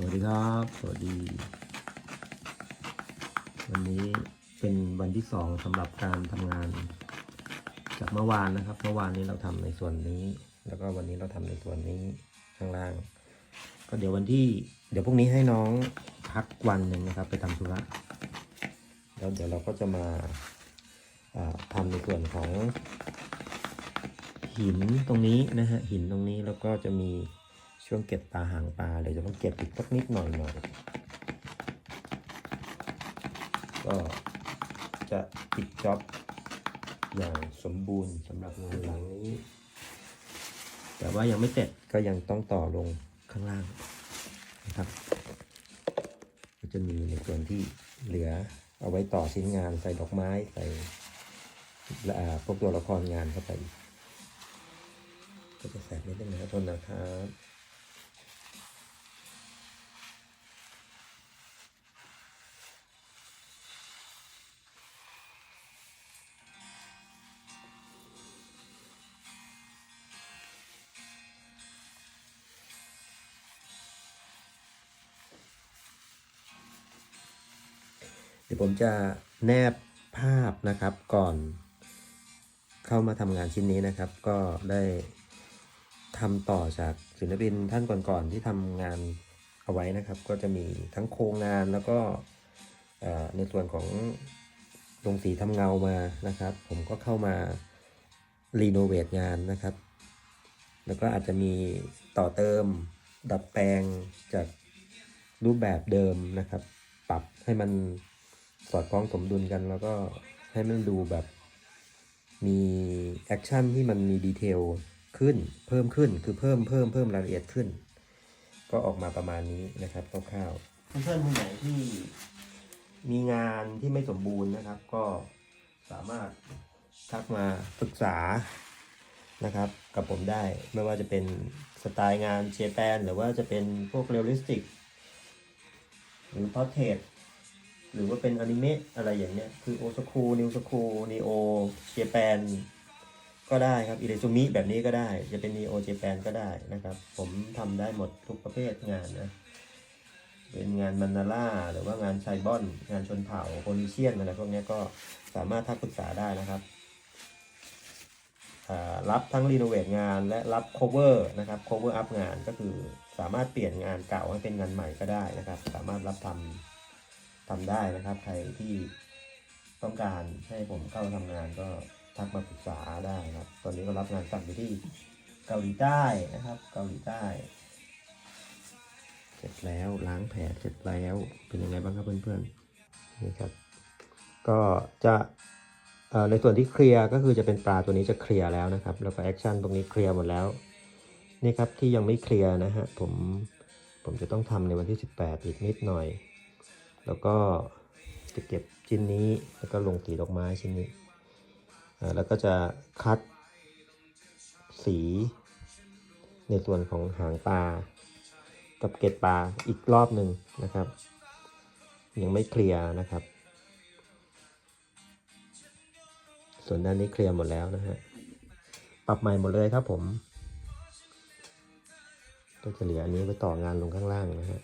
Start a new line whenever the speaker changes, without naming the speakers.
สวัสดีครับ สวัสดี วันนี้เป็นวันที่สองสำหรับการทำงาน จากเมื่อวานนะครับ เมื่อวานนี้เราทำในส่วนนี้ แล้วก็วันนี้เราทำในส่วนนี้ข้างล่าง ก็เดี๋ยววันที่ เดี๋ยวพรุ่งนี้ให้น้องพักวันหนึ่งนะครับ ไปทำธุระแล้วเดี๋ยวเราก็จะมาอ่าทำในส่วนของหินตรงนี้นะฮะหินตรงนี้แล้วก็จะมี ช่วงเก็บปลาหางปลาเดี๋ยวจะต้องเก็บอีกสักนิดหน่อยหน่อยก็จะปิดจ็อบอย่างสมบูรณ์สำหรับงานหลังนี้ แต่ว่ายังไม่เสร็จก็ยังต้องต่อลงข้างล่างนะครับก็จะมีในส่วนที่เหลือเอาไว้ต่อชิ้นงานใส่ดอกไม้ใส่อ่าพวกตัวละครงานเข้าไปกก็จะแสบนิดนึงนะครับทนนะครับ เดี๋ยวผมจะแนบภาพนะครับก่อนเข้ามาทำงานชิ้นนี้นะครับ ก็ได้ทำต่อจากศิลปินท่านก่อนๆที่ทำงานเอาไว้นะครับ ก็จะมีทั้งโครงงานแล้วก็ในส่วนของลงสีทำเงามานะครับ ผมก็เข้ามารีโนเวทงานนะครับ แล้วก็อาจจะมีต่อเติมดัดแปลงจากรูปแบบเดิมนะครับ ปรับให้มัน สอดคล้องสมดุลกันแล้วก็ให้มันดูแบบ มีแอคชั่นที่มันมีดีเทลขึ้นเพิ่มขึ้นคือเพิ่มเพิ่มเพิ่มรายละเอียดขึ้น ก็ออกมาประมาณนี้นะครับคร่าวๆเพื่อนๆคนไหนที่มีงานที่ไม่สมบูรณ์นะครับ ก็สามารถทักมาปรึกษานะครับ กับผมได้ไม่ว่าจะเป็นสไตล์งานเชแปนหรือว่าจะเป็นพวกเรียลลิสติก หรือพอร์เทรต หรือว่าเป็นอนิเมะอะไรอย่างเนี้ย คือโอสคูนิวสคูนีโอเจแปนก็ได้ครับอิเดซูมิแบบนี้ก็ได้ จะเป็นนีโอเจแปนก็ได้นะครับ ผมทำได้หมดทุกประเภทงานนะ เป็นงานมันนาล่าหรือว่างานไซบอน งานชนเผ่าโพลิเชียนอะไรพวกนี้ก็สามารถทักปรึกษาได้นะครับรับทั้งรีโนเวทงานและรับ cover นะครับ cover up งานก็คือสามารถเปลี่ยนงานเก่าให้เป็นงานใหม่ก็ได้นะครับ สามารถรับทำ ทำได้นะครับ ใครที่ต้องการให้ผมเข้าทำงานก็ทักมาปรึกษาได้ครับ ตอนนี้ก็รับงานสั่งอยู่ที่เกาหลีใต้นะครับ เกาหลีใต้ เสร็จแล้วล้างแผลเสร็จแล้วเป็นยังไงบ้างครับเพื่อนๆนี่ครับ ก็จะในส่วนที่เคลียร์ก็คือจะเป็นปลาตัวนี้จะเคลียร์แล้วนะครับ แล้วก็แอคชั่นตรงนี้เคลียร์หมดแล้วนี่ครับที่ยังไม่เคลียร์นะฮะผมผมจะต้องทำในวันที่ 18 อีกนิดหน่อย แล้วก็จะเก็บชิ้นนี้แล้วก็ลงสีดอกไม้ชิ้นนี้แล้วก็จะคัดสีในส่วนของหางปลากับเกล็ดปลาอีกรอบหนึ่งนะครับ ยังไม่เคลียร์นะครับ ส่วนด้านนี้เคลียร์หมดแล้วนะฮะปรับใหม่หมดเลยครับผม ก็จะเหลืออันนี้ไปต่องานลงข้างล่างนะฮะ